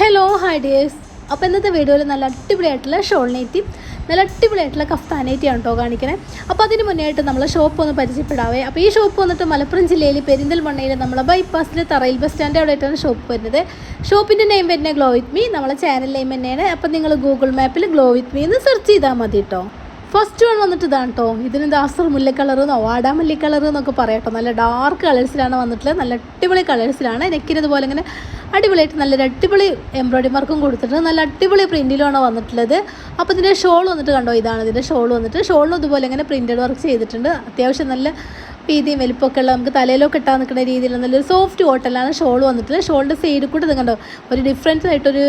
Hello hi dears അപ്പോൾ ഇന്നത്തെ വീഡിയോയിൽ നല്ല അടിപൊളിയായിട്ടുള്ള ഷോൾ നെയ്റ്റി നല്ല അടിപൊളിയായിട്ടുള്ള കഫ്താനേറ്റിയാണ് കേട്ടോ കാണിക്കണേ. അപ്പോൾ അതിന് മുന്നേ ആയിട്ട് നമ്മളെ ഷോപ്പ് ഒന്ന് പരിചയപ്പെടാവേ. അപ്പോൾ ഈ ഷോപ്പ് വന്നിട്ട് മലപ്പുറം ജില്ലയിൽ പെരിന്തൽമണ്ണയിൽ നമ്മളെ ബൈപ്പാസിലെ തറയിൽ ബസ് സ്റ്റാൻഡ് അവിടെ ആയിട്ടാണ് ഷോപ്പ് വരുന്നത് ഷോപ്പിന്റെ നെയിം വരുന്നത് ഗ്ലോ വിത്ത് മീ നമ്മളെ ചാനൽ നെയിം തന്നെയാണ്. അപ്പോൾ നിങ്ങൾ ഗൂഗിൾ മാപ്പിൽ ഗ്ലോ വിത്ത് മീ എന്ന് സെർച്ച് ചെയ്താൽ മതി കേട്ടോ ഫസ്റ്റ് വൺ വന്നിട്ട് ഇതാണ് കേട്ടോ ഇതിന് ദാസർ മുല്ല കളർ എന്നോ വാടാമല്ലി കളർ എന്നൊക്കെ പറയാം നല്ല ഡാർക്ക് കളേഴ്സിലാണ് വന്നിട്ടുള്ളത്. നല്ല അടിപൊളി കളേഴ്സിലാണ് നെക്കിന് ഇതുപോലെ ഇങ്ങനെ അടിപൊളിയായിട്ട് നല്ലൊരു അടിപൊളി എംബ്രോയിഡറി വർക്കും കൊടുത്തിട്ടുണ്ട്. നല്ല അടിപൊളി പ്രിന്റിലുമാണ് വന്നിട്ടുള്ളത്. അപ്പോൾ ഇതിന്റെ ഷോൾ വന്നിട്ട് കണ്ടോ? ഇതാണ് ഇതിന്റെ ഷോൾ വന്നിട്ട്. ഷോളിനും ഇതുപോലെ ഇങ്ങനെ പ്രിന്റഡ് വർക്ക് ചെയ്തിട്ടുണ്ട്. അത്യാവശ്യം നല്ല വീതിയും വലിപ്പമൊക്കെ ഉള്ള നമുക്ക് തലയിലൊക്കെ ഇട്ടാൻ നിൽക്കുന്ന രീതിയിൽ നല്ലൊരു സോഫ്റ്റ് കോട്ടലാണ് ഷോൾ വന്നിട്ടുള്ളത്. ഷോളിന്റെ സൈഡിൽ കൂടെ ഇത് കണ്ടോ? ഒരു ഡിഫറൻസ് ആയിട്ടൊരു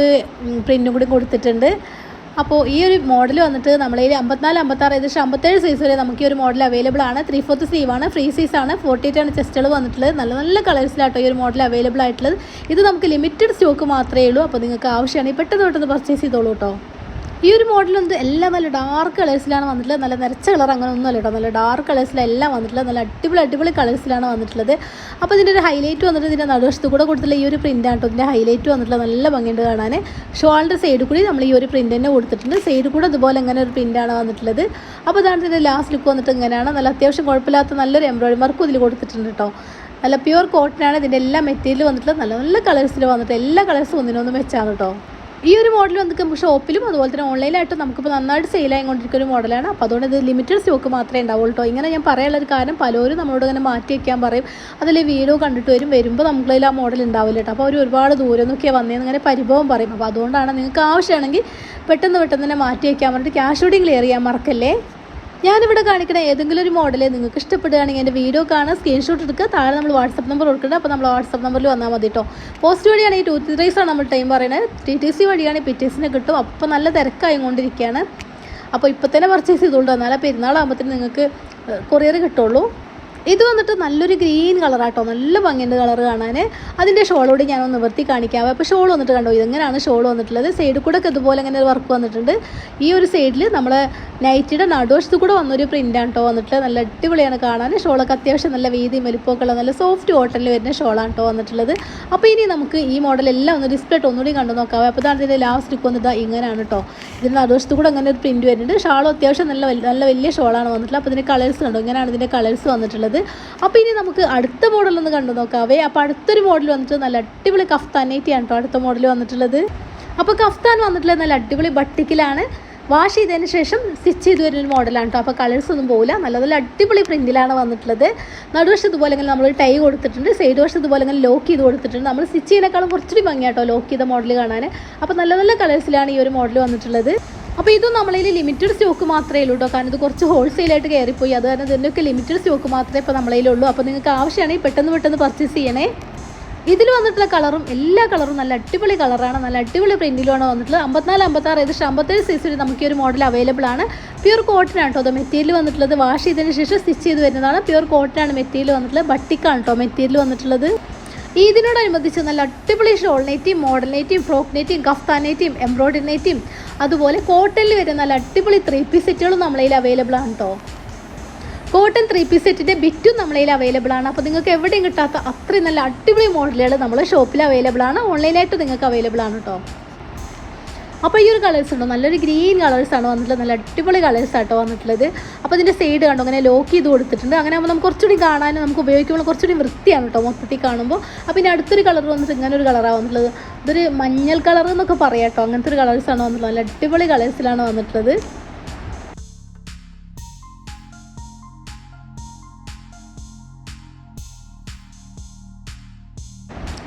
പ്രിന്റും കൂടി കൊടുത്തിട്ടുണ്ട്. അപ്പോൾ ഈ ഒരു മോഡൽ വന്നിട്ട് നമ്മളതിൽ അമ്പത്തിനാല് അമ്പത്താറ് ഏകദേശം അമ്പത്തേഴ് സൈസ് വരെ നമുക്ക് ഈ ഒരു മോഡൽ അവൈലബിൾ ആണ്. ത്രീ ഫോർത്ത് ആണ് ഫ്രീ സൈസ് ആണ്. ഫോർട്ടി എയ്റ്റ് ആണ് ചെസ്റ്റുകൾ വന്നിട്ടുള്ളത്. നല്ല നല്ല കളേഴ്സിലാട്ടോ ഈ ഒരു മോഡൽ അവൈലബിൾ ആയിട്ടുള്ളത്. ഇത് നമുക്ക് ലിമിറ്റഡ് സ്റ്റോക്ക് മാത്രമേ ഉള്ളൂ. അപ്പോൾ നിങ്ങൾക്ക് ആവശ്യമാണെങ്കിൽ പെട്ടെന്ന് പെട്ടെന്ന് പർച്ചേസ് ചെയ്തോളൂ കേട്ടോ ഈ ഒരു മോഡൽ വന്നിട്ട് എല്ലാം നല്ല ഡാർക്ക് കളേഴ്സിലാണ് വന്നിട്ടുള്ളത്. നല്ല നിറച്ച കളർ അങ്ങനെ ഒന്നുമല്ല കേട്ടോ നല്ല ഡാർക്ക് കളേഴ്സിലെല്ലാം വന്നിട്ടുള്ളത്. നല്ല അടിപൊളി അടിപൊളി കളേഴ്സിലാണ് വന്നിട്ടുള്ളത്. അപ്പോൾ ഇതിന്റെ ഒരു ഹൈലൈറ്റ് വന്നിട്ട് ഇതിന്റെ നടുവശത്ത് കൂടെ കൊടുത്തിട്ടുള്ള ഈ ഒരു പ്രിന്റ് ആണ് കേട്ടോ ഇതിന്റെ ഹൈലൈറ്റ് വന്നിട്ടുള്ള നല്ല ഭംഗിയുണ്ട് കാണാൻ ഷോളിന്റെ സൈഡിൽ കൂടി നമ്മൾ ഈ ഒരു പ്രിന്റ് തന്നെ കൊടുത്തിട്ടുണ്ട്. സൈഡിൽ കൂടെ അതുപോലെ ഇങ്ങനെ ഒരു പ്രിന്റാണ് വന്നിട്ടുള്ളത്. അപ്പോൾ ഇതാണ് ഇതിന്റെ ലാസ്റ്റ് ലുക്ക് വന്നിട്ട് ഇങ്ങനെയാണ്. നല്ല അത്യാവശ്യം കുഴപ്പമില്ലാത്ത നല്ലൊരു എംബ്രോയിഡറി വർക്കും ഇതിൽ കൊടുത്തിട്ടുണ്ട് കേട്ടോ നല്ല പ്യുവർ കോട്ടനാണ് ഇതിന്റെ എല്ലാ മെറ്റീരിയൽ വന്നിട്ടുള്ളത്. നല്ല നല്ല കളേഴ്സിൽ വന്നിട്ട് എല്ലാ കളേഴ്സും ഒന്നിനൊന്നും വെച്ചാണ് കേട്ടോ ഈ ഒരു മോഡൽ വന്നിട്ട് നമുക്ക് ഷോപ്പിലും അതുപോലെ തന്നെ ഓൺലൈനായിട്ടും നമുക്കിപ്പോൾ നന്നായിട്ട് സെയിൽ ആയിക്കൊണ്ടിരിക്കുന്ന ഒരു മോഡലാണ് അപ്പോൾ അതുകൊണ്ട് ഇത് ലിമിറ്റഡ് സ്റ്റോക്ക് മാത്രമേ ഉണ്ടാവുള്ളൂ കേട്ടോ ഇങ്ങനെ ഞാൻ പറയാനുള്ള ഒരു കാരണം പലരും നമ്മളോട് ഇങ്ങനെ മാറ്റി വയ്ക്കാൻ പറയും. അതിൽ വീഡിയോ കണ്ടിട്ട് വരും വരുമ്പോൾ നമുക്കതിൽ ആ മോഡൽ ഉണ്ടാവില്ല കേട്ടോ അപ്പോൾ അവർ ഒരുപാട് ദൂരം നോക്കിയാൽ വന്നതെന്ന് ഇങ്ങനെ പരിഭവം പറയും. അപ്പോൾ അതുകൊണ്ടാണ് നിങ്ങൾക്ക് ആവശ്യമാണെങ്കിൽ പെട്ടെന്ന് പെട്ടെന്ന് തന്നെ മാറ്റി വയ്ക്കാൻ പറഞ്ഞിട്ട് ക്യാഷ് കൂടി ക്ലിയർ ചെയ്യാൻ മറക്കല്ലേ? ഞാനിവിടെ കാണിക്കുന്ന ഏതെങ്കിലും ഒരു മോഡൽ നിങ്ങൾക്ക് ഇഷ്ടപ്പെടുകയാണെങ്കിൽ എന്റെ വീഡിയോ കാണുക സ്ക്രീൻഷോട്ട് എടുക്കുക. താഴെ നമ്മൾ വാട്സപ്പ് നമ്പർ കൊടുക്കുന്നത് അപ്പോൾ നമ്മൾ വാട്സപ്പ് നമ്പറിൽ വന്നാൽ മതി കേട്ടോ പോസ്റ്റ് വഴിയാണെങ്കിൽ ടു ത്രീ ആണ് നമ്മൾ ടൈം പറയുന്നത്. ടി ടി സി വഴിയാണെങ്കിൽ പിറ്റേസിനെ കിട്ടും. അപ്പോൾ നല്ല തിരക്കായി കൊണ്ടിരിക്കുകയാണ് അപ്പോൾ ഇപ്പോൾ തന്നെ പർച്ചേസ് ചെയ്തുകൊണ്ട് വന്നാൽ പെരുന്നാളാകുമ്പോഴത്തേന് നിങ്ങൾക്ക് കൊറിയർ കിട്ടുള്ളൂ. ഇത് വന്നിട്ട് നല്ലൊരു ഗ്രീൻ കളറാട്ടോ. നല്ല ഭംഗിയുണ്ട് കളർ കാണാൻ അതിന്റെ ഷോളോട് ഞാനൊന്ന് നിവർത്തി കാണിക്കാം. അപ്പോൾ ഷോൾ വന്നിട്ട് കണ്ടോ? ഇതെങ്ങനെയാണ് ഷോൾ വന്നിട്ടുള്ളത്? സൈഡ് കൂടെ ഒക്കെ ഇതുപോലെ ഇങ്ങനെ വർക്ക് വന്നിട്ടുണ്ട്. ഈ ഒരു സൈഡിൽ നമ്മൾ നൈറ്റിയുടെ നടുവശത്ത് കൂടെ വന്നൊരു പ്രിന്റാണ് കേട്ടോ വന്നിട്ടുള്ളത്. നല്ല അടിപൊളിയാണ് കാണാൻ ഷോളൊക്കെ അത്യാവശ്യം നല്ല വീതിയും വലുപ്പമൊക്കെ ഉള്ള നല്ല സോഫ്റ്റ് കോട്ടണിൽ വരുന്ന ഷോളാണ് കേട്ടോ വന്നിട്ടുള്ളത്. അപ്പോൾ ഇനി നമുക്ക് ഈ മോഡലെല്ലാം ഒന്ന് ഡിസ്പ്ലേ ഇട്ട് ഒന്നുകൂടി കണ്ടു നോക്കാം. അപ്പോൾ ഇതാണ് ഇതിന്റെ ലാസ്റ്റ് ലുക്ക് വന്നിട്ട് ഇങ്ങനെയാണ് കേട്ടോ ഇതിന്റെ നടുവശത്ത് കൂടെ അങ്ങനെ ഒരു പ്രിന്റ് വരുന്നുണ്ട്. ഷാളും അത്യാവശ്യം നല്ല നല്ല വലിയ ഷോളാണ് വന്നിട്ടുള്ളത്. അപ്പോൾ ഇതിന്റെ കളേഴ്സ് കണ്ടോ? ഇങ്ങനെയാണ് ഇതിന്റെ കളേഴ്സ് വന്നിട്ടുള്ളത്. അപ്പോൾ ഇനി നമുക്ക് അടുത്ത മോഡൽ ഒന്ന് കണ്ടു നോക്കാവേ അപ്പോൾ അടുത്തൊരു മോഡൽ വന്നിട്ട് നല്ല അടിപൊളി കഫ്താനേറ്റിയാണ് കേട്ടോ അടുത്ത മോഡൽ വന്നിട്ടുള്ളത്. അപ്പോൾ കഫ്താൻ വന്നിട്ടുള്ളത് നല്ല അടിപൊളി ബട്ടിക്കിലാണ്. വാഷ് ചെയ്തതിന് ശേഷം സ്റ്റിച്ച് ചെയ്ത് വരുന്ന മോഡലാണ് കേട്ടോ. അപ്പോൾ കളേഴ്സ് ഒന്നും പോകില്ല നല്ല നല്ല അടിപൊളി പ്രിന്റിലാണ് വന്നിട്ടുള്ളത്. നടുവശത്ത് ഇങ്ങനെ നമ്മൾ ടൈ കൊടുത്തിട്ടുണ്ട്. സൈഡ് വശത്ത് ഇങ്ങനെ ലോക്ക് ചെയ്ത് കൊടുത്തിട്ടുണ്ട്. നമ്മൾ സ്റ്റിച്ച് ചെയ്യുന്നേക്കാളും കുറച്ചുകൂടി ഭംഗിയാട്ടോ ലോക്ക് ചെയ്ത മോഡൽ കാണാൻ അപ്പോൾ നല്ല നല്ല കളേഴ്സിലാണ് ഈ ഒരു മോഡൽ വന്നിട്ടുള്ളത്. അപ്പോൾ ഇത് നമ്മളിൽ ലിമിറ്റഡ് സ്റ്റോക്ക് മാത്രമേ ഉള്ളൂ കേട്ടോ കാരണം ഇത് കുറച്ച് ഹോൾസെയിലായിട്ട് കയറിപ്പോയി. അത് കാരണം ഇതിന്റെയൊക്കെ ലിമിറ്റഡ് സ്റ്റോക്ക് മാത്രമേ ഇപ്പോൾ നമ്മളതിലുള്ളൂ അപ്പോൾ നിങ്ങൾക്ക് ആവശ്യമാണെങ്കിൽ പെട്ടെന്ന് പെട്ടെന്ന് പർച്ചേസ് ചെയ്യണേ. ഇതിൽ വന്നിട്ടുള്ള കളറും എല്ലാ കളറും നല്ല അടിപൊളി കളറാണ് നല്ല അടിപൊളി പ്രിന്റിലുമാണ് വന്നിട്ടുള്ളത്. അമ്പത്തിനാല് അമ്പത്താറ് ഏകദേശം അമ്പത്തേഴ് സൈസിൽ നമുക്ക് ഈ ഒരു മോഡൽ അവൈലബിൾ ആണ്. പ്യൂർ കോട്ടൺ ആണ് കേട്ടോ അത് മെറ്റീരിയൽ വന്നിട്ടുള്ളത്. വാഷ് ചെയ്തതിന് ശേഷം സ്റ്റിച്ച് ചെയ്ത് വരുന്നതാണ്. പ്യൂർ കോട്ടൺ ആണ് മെറ്റീരിയൽ വന്നിട്ടുള്ളത്. ബട്ടിക്കാണ് കേട്ടോ മെറ്റീരിയൽ വന്നിട്ടുള്ളത്. ഇതിനോടനുബന്ധിച്ച് നല്ല അടിപൊളി ഷോൾ നെറ്റിയും മോഡൽ നെറ്റിയും ഫ്രോക്ക് നെറ്റിയും കഫ്താൻ നെറ്റിയും എംബ്രോയിഡറി നെറ്റിയും അതുപോലെ കോട്ടണിൽ വരുന്ന നല്ല അടിപൊളി ത്രീ പീസ് സെറ്റുകളും നമ്മളതിൽ അവൈലബിൾ ആണ് കേട്ടോ കോട്ടൺ ത്രീ പീസ് സെറ്റിന്റെ ബിറ്റും നമ്മളതിൽ അവൈലബിൾ ആണ്. അപ്പോൾ നിങ്ങൾക്ക് എവിടെയും കിട്ടാത്ത അത്രയും നല്ല അടിപൊളി മോഡലുകൾ നമ്മൾ ഷോപ്പിൽ അവൈലബിൾ ആണ്. ഓൺലൈനായിട്ട് നിങ്ങൾക്ക് അവൈലബിൾ ആണ് കേട്ടോ അപ്പോൾ ഈ ഒരു കളേഴ്സ് ഉണ്ടോ? നല്ലൊരു ഗ്രീൻ കളേഴ്സാണ് വന്നിട്ടുള്ളത്. നല്ല അടിപൊളി കളേഴ്സ് ആട്ടോ വന്നിട്ടുള്ളത്. അപ്പോൾ ഇതിന്റെ സൈഡ് കണ്ടോ? അങ്ങനെ ലോക്ക് ചെയ്ത് കൊടുത്തിട്ടുണ്ട്. അങ്ങനെ ആകുമ്പോൾ നമുക്ക് കുറച്ചുകൂടി കാണാനും നമുക്ക് ഉപയോഗിക്കുമ്പോൾ കുറച്ചുകൂടി വൃത്തിയാണ് കേട്ടോ മൊത്തത്തിൽ കാണുമ്പോൾ. അപ്പോൾ ഇനി അടുത്തൊരു കളർ വന്നിട്ട് ഇങ്ങനെ ഒരു കളറാണ് വന്നിട്ടുള്ളത്. ഇതൊരു മഞ്ഞൾ കളർ എന്നൊക്കെ പറയാം കേട്ടോ അങ്ങനത്തെ ഒരു കളേഴ്സാണ് വന്നിട്ടുള്ളത്. നല്ല അടിപൊളി കളേഴ്സിലാണ് വന്നിട്ടുള്ളത്.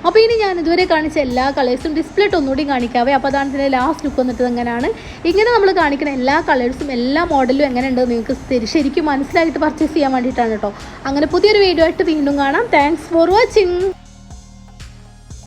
അപ്പോൾ ഇനി ഞാൻ ഇതുവരെ കാണിച്ച എല്ലാ കളേഴ്സും ഡിസ്പ്ലേ ഒന്നുകൂടി കാണിക്കാവേ. അപ്പോൾ അതാണ് ഇതിന്റെ ലാസ്റ്റ് ലുക്ക് വന്നിട്ട് എങ്ങനെയാണ്. ഇങ്ങനെ നമ്മൾ കാണിക്കുന്ന എല്ലാ കളേഴ്സും എല്ലാ മോഡലും എങ്ങനെ ഉണ്ട് നിങ്ങൾക്ക് ശരി- ശരിക്കും മനസ്സിലായിട്ട് പർച്ചേസ് ചെയ്യാൻ വേണ്ടിയിട്ടാണ് കേട്ടോ. അങ്ങനെ പുതിയൊരു വീഡിയോ ആയിട്ട് വീണ്ടും കാണാം. Thanks for watching